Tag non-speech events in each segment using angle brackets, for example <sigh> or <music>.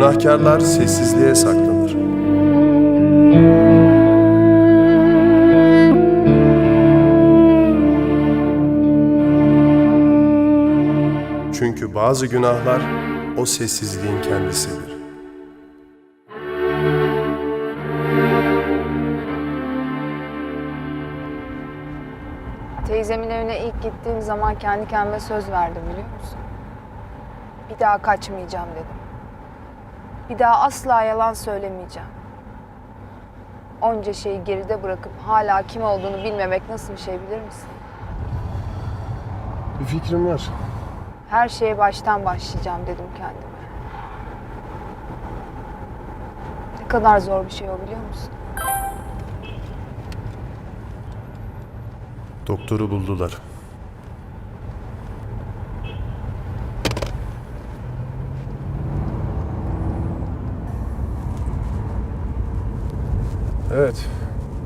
Günahkarlar sessizliğe saklanır. Çünkü bazı günahlar o sessizliğin kendisidir. Teyzemin evine ilk gittiğim zaman kendi kendime söz verdim biliyor musun? Bir daha kaçmayacağım dedim. Bir daha asla yalan söylemeyeceğim. Onca şeyi geride bırakıp hala kim olduğunu bilmemek nasıl bir şey bilir misin? Bir fikrim var. Her şeye baştan başlayacağım dedim kendime. Ne kadar zor bir şey o biliyor musun? Doktoru buldular. Evet,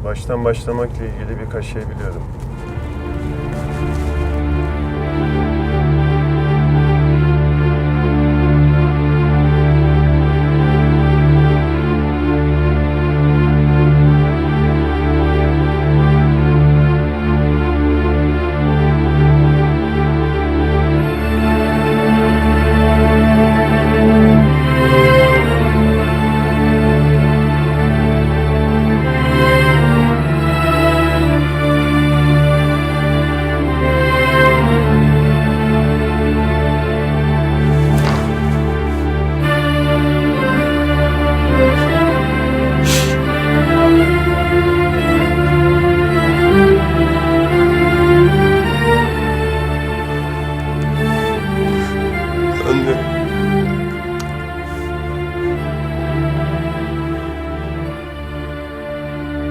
baştan başlamakla ilgili birkaç şey biliyorum.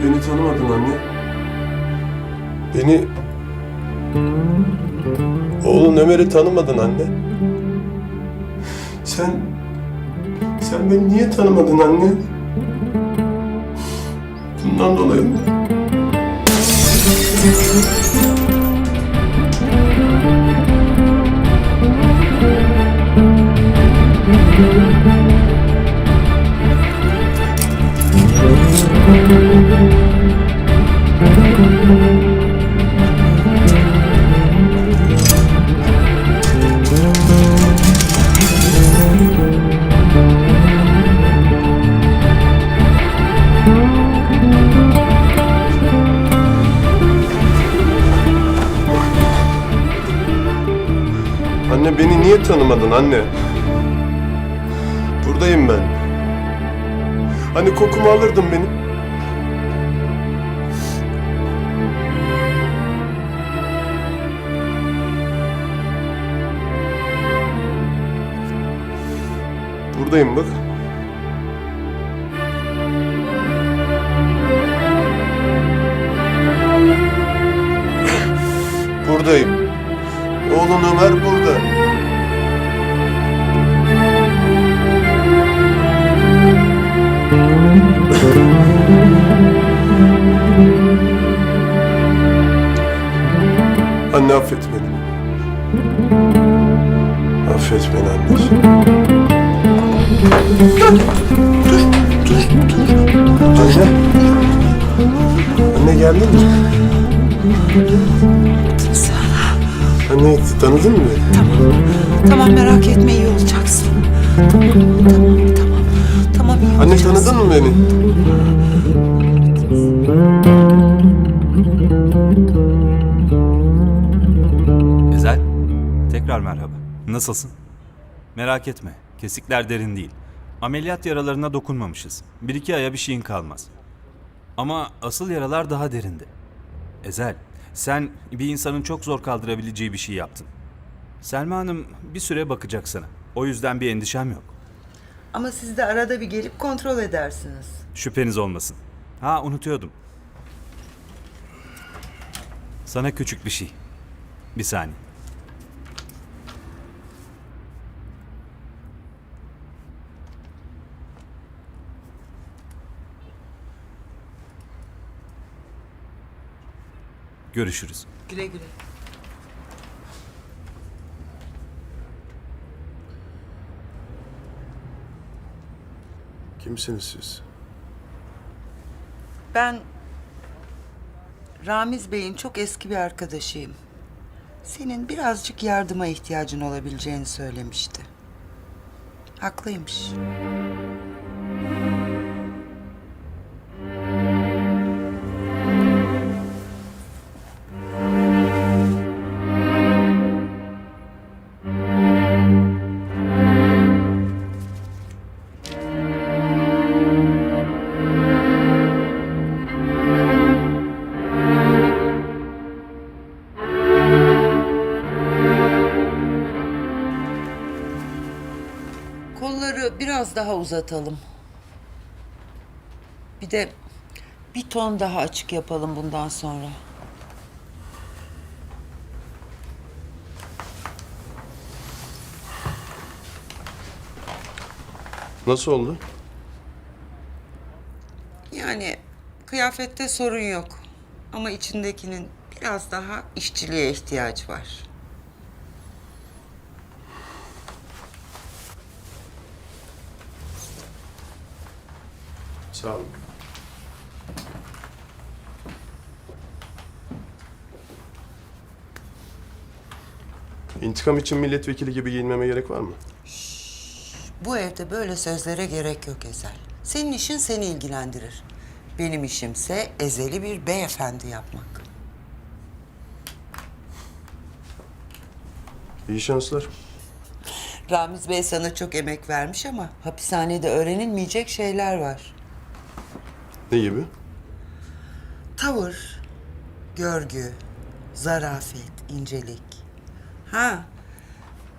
Beni tanımadın anne. Beni... Oğlun Ömer'i tanımadın anne. Sen... Sen beni niye tanımadın anne? Bundan dolayı mı? Beni niye tanımadın anne? Buradayım ben. Hani kokumu alırdın benim. Buradayım bak. Buradayım. Oğlun Ömer burada. Anne affet beni. Affet beni anneciğim. Dur, dur, dur. Anne. Anne geldin mi? Anne tanıdın mı beni? Tamam merak etme iyi olacaksın. Tamam olacaksın. tanıdın mı beni? Ezel, tekrar merhaba. Nasılsın? Merak etme, kesikler derin değil. Ameliyat yaralarına dokunmamışız. Bir iki aya bir şeyin kalmaz. Ama asıl yaralar daha derinde. Ezel, sen bir insanın çok zor kaldırabileceği bir şey yaptın. Selma Hanım bir süre bakacak sana. O yüzden bir endişem yok. Ama siz de arada bir gelip kontrol edersiniz. Şüpheniz olmasın. Ha unutuyordum. Sana küçük bir şey. Bir saniye. Görüşürüz. Güle güle. Kimsiniz siz? Ben Ramiz Bey'in çok eski bir arkadaşıyım. Senin birazcık yardıma ihtiyacın olabileceğini söylemişti. Haklıymış. Kolları biraz daha uzatalım. Bir de bir ton daha açık yapalım bundan sonra. Nasıl oldu? Yani kıyafette sorun yok. Ama içindekinin biraz daha işçiliğe ihtiyaç var. Sağ olun. İntikam için milletvekili gibi giyinmeme gerek var mı? Bu evde böyle sözlere gerek yok Ezel. Senin işin seni ilgilendirir. Benim işimse ezeli bir beyefendi yapmak. İyi şanslar. Ramiz Bey sana çok emek vermiş ama hapishanede öğrenilmeyecek şeyler var. Ne gibi? Tavır, görgü, zarafet, incelik. Ha,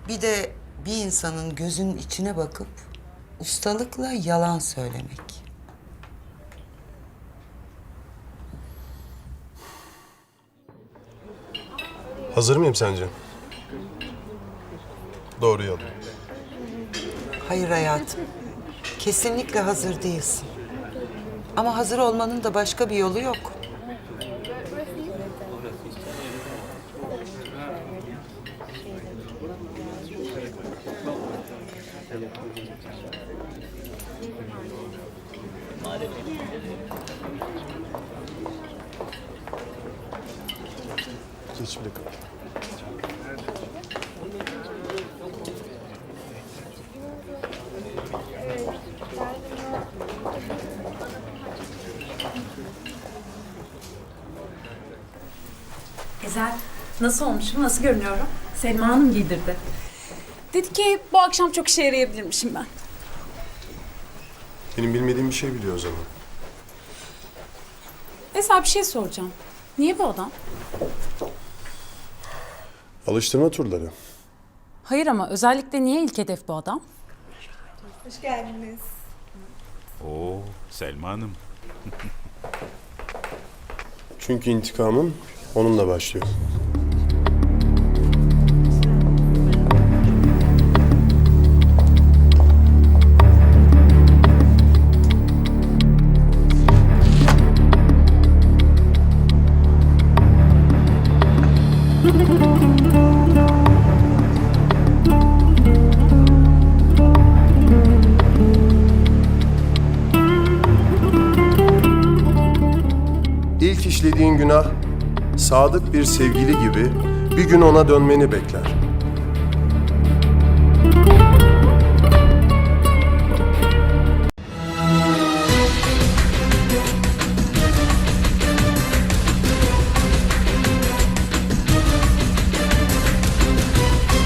bir de bir insanın gözünün içine bakıp ustalıkla yalan söylemek. Hazır mıyım sence? Doğruyu alayım. Hayır hayatım, kesinlikle hazır değilsin. Ama hazır olmanın da başka bir yolu yok. Geç bile kal. Güzel. Nasıl olmuşum? Nasıl görünüyorum? Selma Hanım giydirdi. Dedi ki bu akşam çok işe yarayabilirmişim ben. Benim bilmediğim bir şey biliyor o zaman. Mesela bir şey soracağım. Niye bu adam? Alıştırma turları. Hayır ama özellikle niye ilk hedef bu adam? Oo, Selma Hanım. <laughs> Çünkü intikamım onunla başlıyor. İlk işlediğin günah sadık bir sevgili gibi bir gün ona dönmeni bekler.